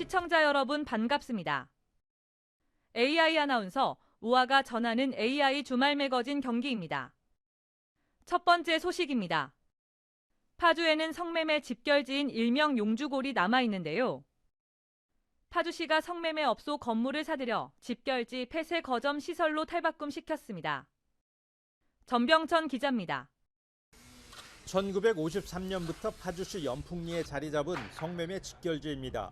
시청자 여러분 반갑습니다. AI 아나운서 우아가 전하는 AI 주말 매거진 경기입니다. 첫 번째 소식입니다. 파주에는 성매매 집결지인 일명 용주골이 남아 있는데요. 파주시가 성매매 업소 건물을 사들여 집결지 폐쇄 거점 시설로 탈바꿈 시켰습니다. 전병천 기자입니다. 1953년부터 파주시 연풍리에 자리 잡은 성매매 직결지입니다.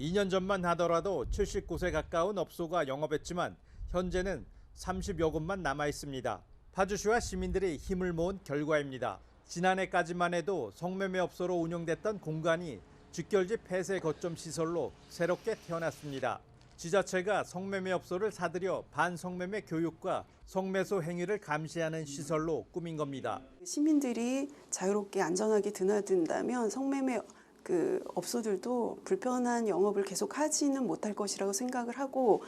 2년 전만 하더라도 70곳에 가까운 업소가 영업했지만 현재는 30여 곳만 남아 있습니다. 파주시와 시민들이 힘을 모은 결과입니다. 지난해까지만 해도 성매매 업소로 운영됐던 공간이 직결지 폐쇄 거점 시설로 새롭게 태어났습니다. 지자체가 성매매 업소를 사들여 반성매매 교육과 성매수 행위를 감시하는 시설로 꾸민 겁니다. 시민들이 자유롭게 안전하게 드나든다면 성매매 그 업소들도 불편한 영업을 계속 하지는 못할 것이라고 생각을 하고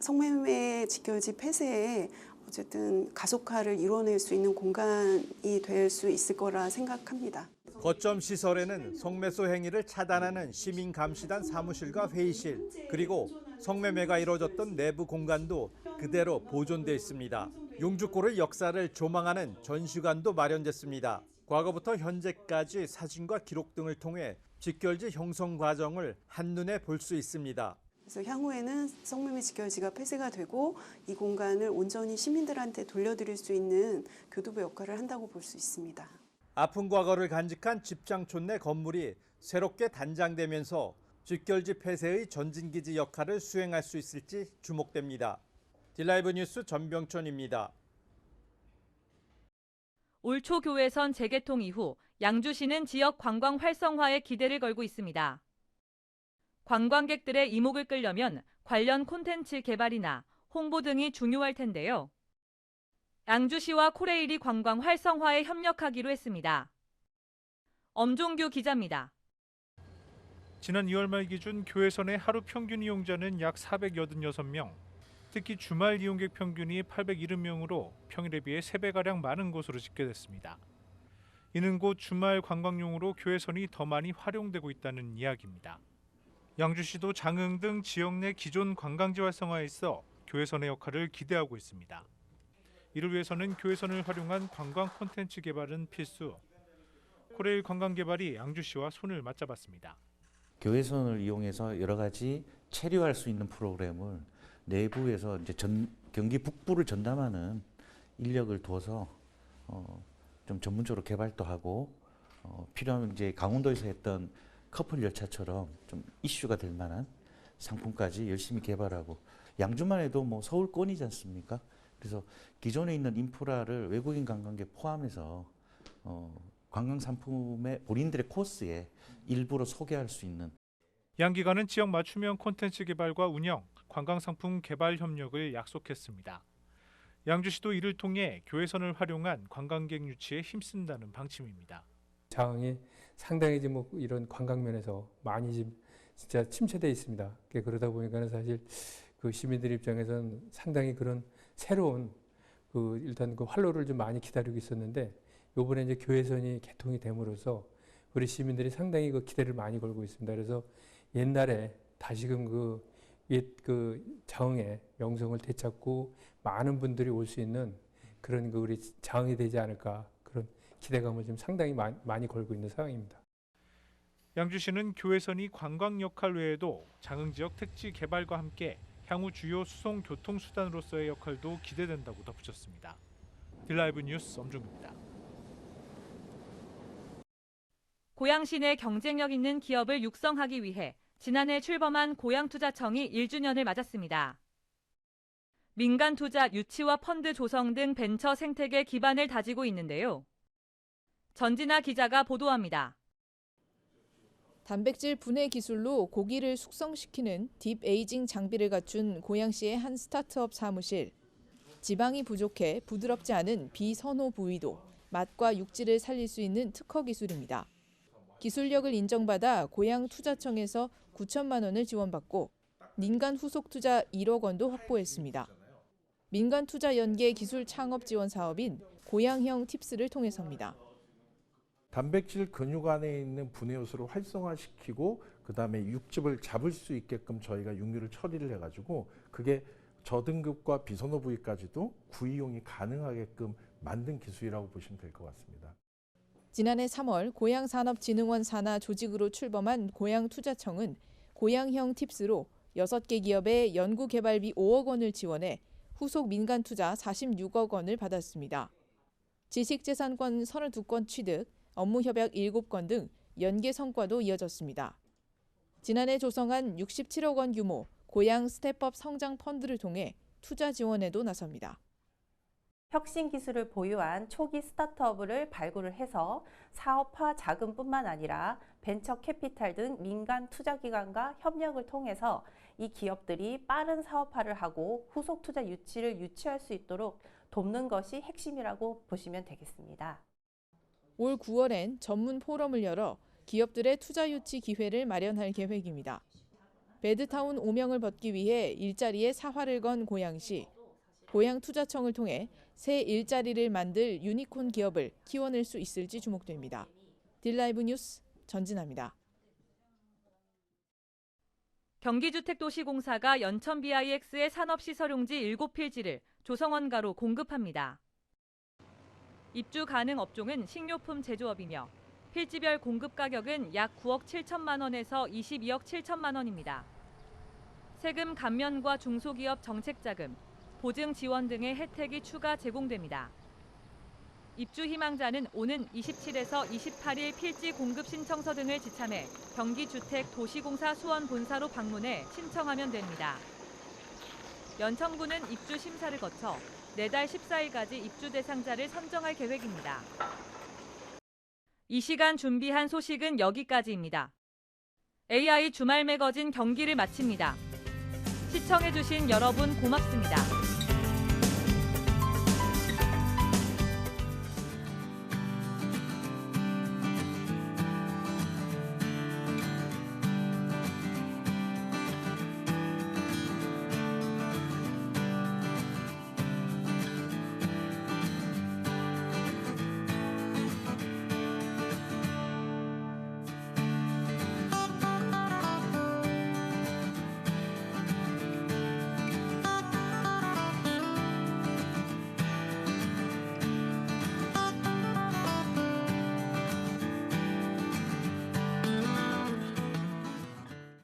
성매매 직결지 폐쇄에 어쨌든 가속화를 이뤄낼 수 있는 공간이 될 수 있을 거라 생각합니다. 거점 시설에는 성매수 행위를 차단하는 시민 감시단 사무실과 회의실 그리고 성매매가 이루어졌던 내부 공간도 그대로 보존돼 있습니다. 용주골의 역사를 조망하는 전시관도 마련됐습니다. 과거부터 현재까지 사진과 기록 등을 통해 직결지 형성 과정을 한눈에 볼 수 있습니다. 그래서 향후에는 성매매 직결지가 폐쇄가 되고 이 공간을 온전히 시민들한테 돌려드릴 수 있는 교두보 역할을 한다고 볼 수 있습니다. 아픈 과거를 간직한 집장촌 내 건물이 새롭게 단장되면서 직결지 폐쇄의 전진기지 역할을 수행할 수 있을지 주목됩니다. 딜라이브 뉴스 전병천입니다. 올 초 교외선 재개통 이후 양주시는 지역 관광 활성화에 기대를 걸고 있습니다. 관광객들의 이목을 끌려면 관련 콘텐츠 개발이나 홍보 등이 중요할 텐데요. 양주시와 코레일이 관광 활성화에 협력하기로 했습니다. 엄종규 기자입니다. 지난 2월 말 기준 교회선의 하루 평균 이용자는 약 486명, 특히 주말 이용객 평균이 870명으로 평일에 비해 3배가량 많은 것으로 집계됐습니다. 이는 곧 주말 관광용으로 교회선이 더 많이 활용되고 있다는 이야기입니다. 양주시도 장흥 등 지역 내 기존 관광지 활성화에 있어 교회선의 역할을 기대하고 있습니다. 이를 위해서는 교회선을 활용한 관광 콘텐츠 개발은 필수. 코레일 관광 개발이 양주시와 손을 맞잡았습니다. 교회선을 이용해서 여러 가지 체류할 수 있는 프로그램을 내부에서 이제 전, 경기 북부를 전담하는 인력을 두어서 어, 좀 전문적으로 개발도 하고 어, 필요하면 이제 강원도에서 했던 커플 열차처럼 좀 이슈가 될 만한 상품까지 열심히 개발하고 양주만 해도 뭐 서울권이지 않습니까? 그래서 기존에 있는 인프라를 외국인 관광객 포함해서 어, 관광 상품의 본인들의 코스에 일부러 소개할 수 있는 양기관은 지역 맞춤형 콘텐츠 개발과 운영, 관광 상품 개발 협력을 약속했습니다. 양주시도 이를 통해 교회선을 활용한 관광객 유치에 힘쓴다는 방침입니다. 장흥이 상당히 지금 뭐 이런 관광 면에서 많이 지금 진짜 침체돼 있습니다. 그러다 보니까는 사실 그 시민들 입장에서는 상당히 그런 새로운 그 일단 그 활로를 좀 많이 기다리고 있었는데 요번에 이제 교회선이 개통이 됨으로써 우리 시민들이 상당히 그 기대를 많이 걸고 있습니다. 그래서 옛날에 다시금 그 옛그 장흥의 명성을 되찾고 많은 분들이 올 수 있는 그런 그 우리 장흥이 되지 않을까 그런 기대감을 지금 상당히 많이, 많이 걸고 있는 상황입니다. 양주시는 교회선이 관광 역할 외에도 장흥 지역 택지 개발과 함께 향후 주요 수송 교통 수단으로서의 역할도 기대된다고 덧붙였습니다. 딜라이브 뉴스 엄중입니다. 고양시 내 경쟁력 있는 기업을 육성하기 위해 지난해 출범한 고양투자청이 1주년을 맞았습니다. 민간 투자 유치와 펀드 조성 등 벤처 생태계 기반을 다지고 있는데요. 전진아 기자가 보도합니다. 단백질 분해 기술로 고기를 숙성시키는 딥 에이징 장비를 갖춘 고양시의 한 스타트업 사무실. 지방이 부족해 부드럽지 않은 비선호 부위도 맛과 육질을 살릴 수 있는 특허 기술입니다. 기술력을 인정받아 고양 투자청에서 9천만 원을 지원받고 민간 후속 투자 1억 원도 확보했습니다. 민간 투자 연계 기술 창업 지원 사업인 고양형 팁스를 통해서입니다. 단백질 근육 안에 있는 분해 요소를 활성화시키고 그다음에 육즙을 잡을 수 있게끔 저희가 육류를 처리를 해 가지고 그게 저등급과 비선호 부위까지도 구이용이 가능하게끔 만든 기술이라고 보시면 될 것 같습니다. 지난해 3월 고양산업진흥원 산하 조직으로 출범한 고양투자청은 고양형 팁스로 6개 기업에 연구개발비 5억 원을 지원해 후속 민간 투자 46억 원을 받았습니다. 지식재산권 32건 취득, 업무 협약 7건 등 연계 성과도 이어졌습니다. 지난해 조성한 67억 원 규모 고양 스텝업 성장 펀드를 통해 투자 지원에도 나섭니다. 혁신 기술을 보유한 초기 스타트업을 발굴을 해서 사업화 자금뿐만 아니라 벤처 캐피탈 등 민간 투자 기관과 협력을 통해서 이 기업들이 빠른 사업화를 하고 후속 투자 유치를 유치할 수 있도록 돕는 것이 핵심이라고 보시면 되겠습니다. 올 9월엔 전문 포럼을 열어 기업들의 투자 유치 기회를 마련할 계획입니다. 베드타운 오명을 벗기 위해 일자리에 사활을 건 고양시. 고양투자청을 통해 새 일자리를 만들 유니콘 기업을 키워낼 수 있을지 주목됩니다. 딜라이브 뉴스 전진합니다. 경기주택도시공사가 연천 BIX의 산업시설용지 7필지를 조성원가로 공급합니다. 입주 가능 업종은 식료품 제조업이며 필지별 공급 가격은 약 9억 7천만 원에서 22억 7천만 원입니다. 세금 감면과 중소기업 정책자금, 보증 지원 등의 혜택이 추가 제공됩니다. 입주 희망자는 오는 27에서 28일 필지 공급 신청서 등을 지참해 경기주택도시공사 수원 본사로 방문해 신청하면 됩니다. 연천구는 입주 심사를 거쳐 내달 14일까지 입주 대상자를 선정할 계획입니다. 이 시간 준비한 소식은 여기까지입니다. AI 주말 매거진 경기를 마칩니다. 시청해주신 여러분 고맙습니다.